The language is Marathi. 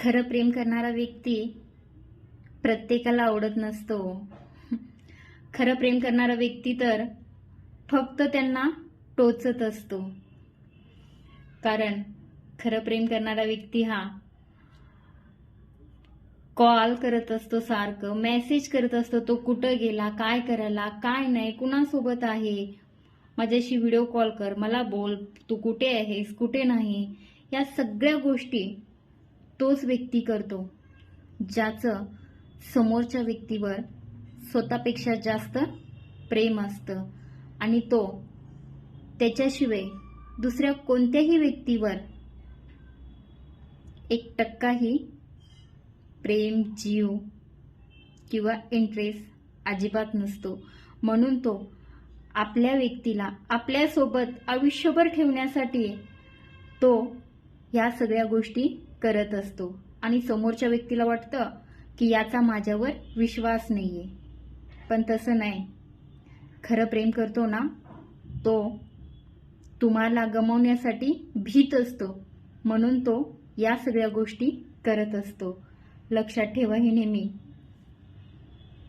खरं प्रेम करणारा व्यक्ती प्रत्येकाला आवडत नसतो. खरं प्रेम करणारा व्यक्ती तर फक्त त्यांना टोचत असतो. कारण खरं प्रेम करणारा व्यक्ती हा कॉल करत असतो सारखं मेसेज करत असतो तो कुठं गेला काय करायला काय नाही कुणासोबत आहे? माझ्याशी व्हिडिओ कॉल कर मला बोल तू कुठे आहेस कुठे नाही? या सगळ्या गोष्टी तोच व्यक्ती करतो ज्याचं समोरच्या व्यक्तीवर स्वतःपेक्षा जास्त प्रेम असतं आणि तो त्याच्याशिवाय दुसऱ्या कोणत्याही व्यक्तीवर एक टक्काही प्रेम जीव किंवा इंटरेस्ट अजिबात नसतो. म्हणून तो आपल्या व्यक्तीला आपल्यासोबत आयुष्यभर ठेवण्यासाठी तो ह्या सगळ्या गोष्टी करत असतो. आणि समोरच्या व्यक्तीला वाटतं की याचा माझ्यावर विश्वास नाही आहे पण तसं नाही. खरं प्रेम करतो ना तो तुम्हाला गमावण्यासाठी भीत असतो. म्हणून तो या सगळ्या गोष्टी करत असतो. लक्षात ठेवा हे नेहमी.